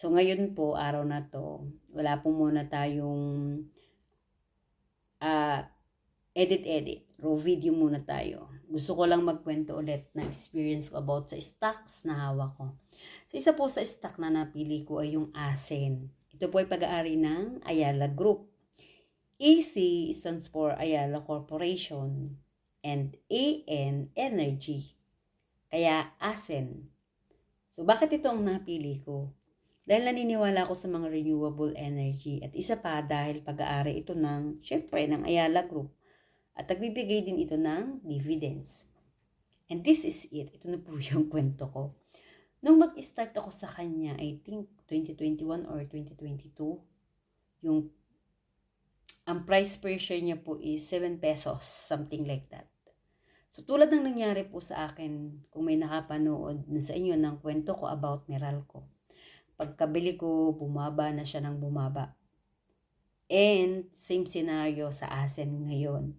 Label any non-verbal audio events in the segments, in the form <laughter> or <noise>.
So ngayon po, araw na to, wala po muna tayong ah, edit-edit. Raw video muna tayo. Gusto ko lang magkwento ulit ng experience ko about sa stocks na hawak ko. So isa po sa stock na napili ko ay yung ASEN. Ito po ay pag-aari ng Ayala Group. EC stands for Ayala Corporation and AN Energy. Kaya ASEN. So bakit ito ang napili ko? Dahil naniniwala ako sa mga renewable energy at isa pa dahil pag-aari ito ng, syempre, ng Ayala Group at nagbibigay din ito ng dividends. And this is it. Ito na po <laughs> yung kwento ko. Nung mag-start ako sa kanya, I think 2021 or 2022, yung ang price per share niya po is 7 pesos, something like that. So tulad ng nangyari po sa akin, kung may nakapanood na sa inyo ng kwento ko about Meralco, pagkabili ko, bumaba na siya ng bumaba. And same scenario sa ASEN ngayon.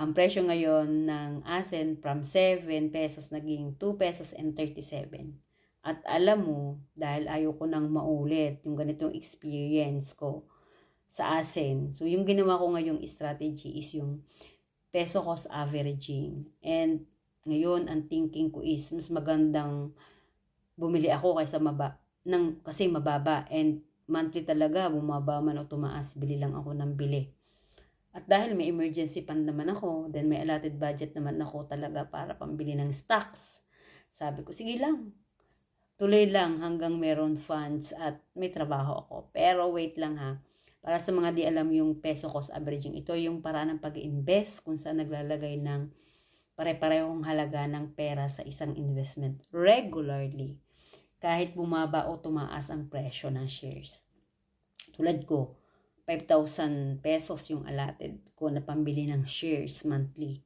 Ang presyo ngayon ng ASEN from 7 pesos naging 2 pesos and 37. At alam mo, dahil ayoko nang maulit yung ganitong experience ko sa ASEN. So yung ginawa ko ngayong strategy is yung peso cost averaging. And ngayon, ang thinking ko is mas magandang bumili ako kaysa maba, ng, kasi mababa. And monthly talaga, bumaba man o tumaas, bili lang ako ng bili. At dahil may emergency fund naman ako, then may allotted budget naman ako talaga para pambili ng stocks. Sabi ko, sige lang. Tuloy lang hanggang meron funds at may trabaho ako. Pero wait lang ha. Para sa mga di alam yung peso cost averaging, ito yung paraan ng pag-invest kung saan naglalagay ng pare-parehong halaga ng pera sa isang investment regularly kahit bumaba o tumaas ang presyo ng shares. Tulad ko, 5,000 pesos yung allotted ko na pambili ng shares monthly.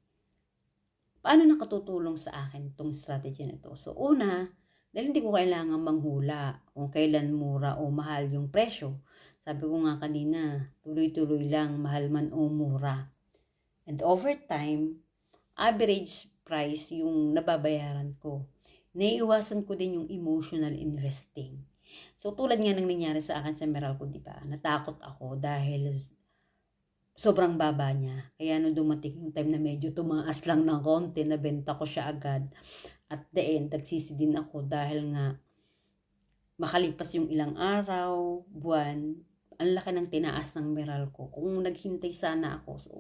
Paano nakatutulong sa akin itong strategy na to? So una, dahil hindi ko kailangan manghula kung kailan mura o mahal yung presyo. Sabi ko nga kanina, tuloy-tuloy lang, mahal man o mura. And over time, average price yung nababayaran ko naiiwasan ko din yung emotional investing. So, tulad nga ng nangyari sa akin sa Meralco, di ba? Natakot ako dahil sobrang baba niya. Kaya nung dumating yung time na medyo tumaas lang ng konti, nabenta ko siya agad. At the end, nagsisi din ako dahil nga makalipas yung ilang araw, buwan, ang laki ng tinaas ng Meralco. Kung naghintay sana ako, so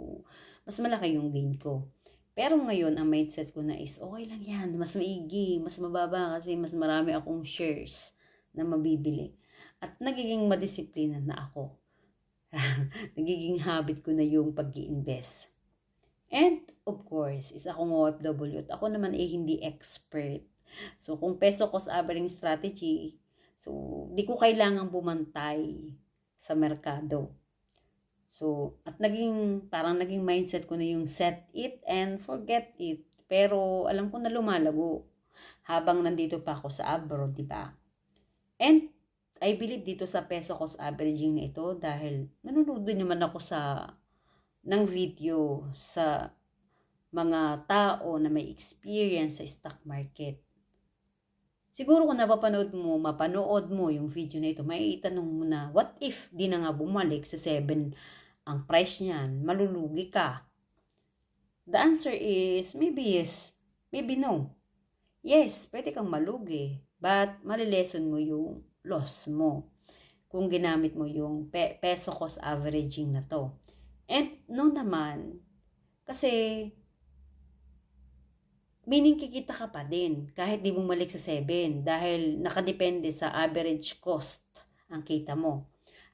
mas malaki yung gain ko. Pero ngayon, ang mindset ko na is, okay lang yan, mas maigi, mas mababa kasi mas marami akong shares na mabibili. At nagiging madisiplina na ako. <laughs> nagiging habit ko na yung pag invest And, of course, is akong OFW at ako naman eh hindi expert. So, kung peso cost averaging strategy, so, di ko kailangang bumantay sa merkado So, at naging, parang naging mindset ko na yung set it and forget it. Pero alam ko na lumalago habang nandito pa ako sa abroad, di ba? And I believe dito sa peso cost averaging na ito dahil nanonood din naman ako sa ng video sa mga tao na may experience sa stock market. Siguro kung napapanood mo, mapanood mo yung video na ito, may itanong mo na, what if di na nga bumalik sa 7 ang price niyan, malulugi ka. The answer is maybe yes, maybe no. Yes, pwede kang malugi, but malilesen mo yung loss mo kung ginamit mo yung pe- peso cost averaging na to. And no naman, kasi meaning kikita ka pa din kahit di bumalik sa 7 dahil nakadepende sa average cost ang kita mo.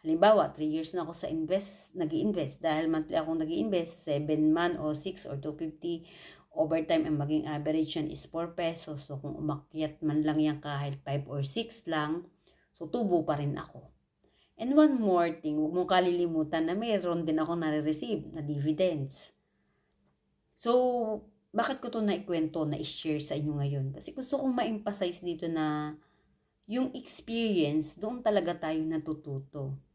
Halimbawa, 3 years na ako sa invest, nag invest dahil monthly akong nag invest 7 man o 6 or 250 overtime ang maging average yan is 4 pesos. So, kung umakyat man lang yan kahit 5 or 6 lang, so tubo pa rin ako. And one more thing, huwag mong kalilimutan na mayroon din ako nare-receive na dividends. So, bakit ko to na-ikwento, na-share sa inyo ngayon? Kasi gusto kong ma-emphasize dito na yung experience, doon talaga tayo natututo.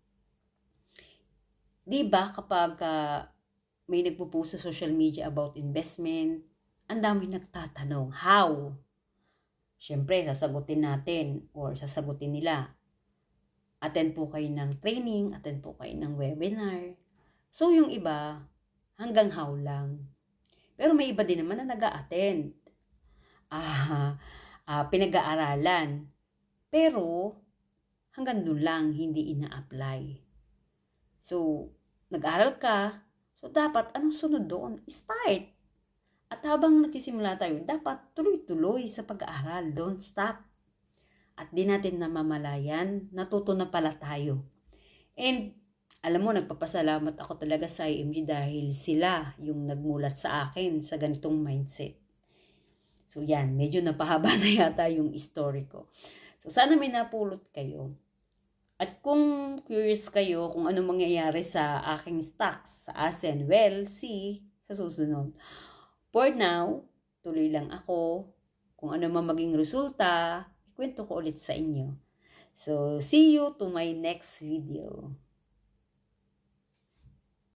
'Di ba kapag uh, may nagpo-post sa social media about investment, ang dami nagtatanong, how? Siyempre, sasagutin natin or sasagutin nila. attend po kayo ng training, attend po kayo ng webinar. So, yung iba, hanggang how lang. Pero may iba din naman na nag attend Ah, ah, pinag-aaralan. Pero, hanggang doon lang, hindi ina-apply. So, nag-aral ka, so dapat, anong sunod doon? Start. At habang nagsisimula tayo, dapat tuloy-tuloy sa pag-aaral. Don't stop. At di natin namamalayan, natuto na pala tayo. And, alam mo, nagpapasalamat ako talaga sa IMG dahil sila yung nagmulat sa akin sa ganitong mindset. So yan, medyo napahaba <laughs> na yata yung story ko. So sana may napulot kayo. At kung curious kayo kung ano mangyayari sa aking stocks sa ASEN, well, see sa susunod. For now, tuloy lang ako. Kung ano man maging resulta, ikwento ko ulit sa inyo. So, see you to my next video.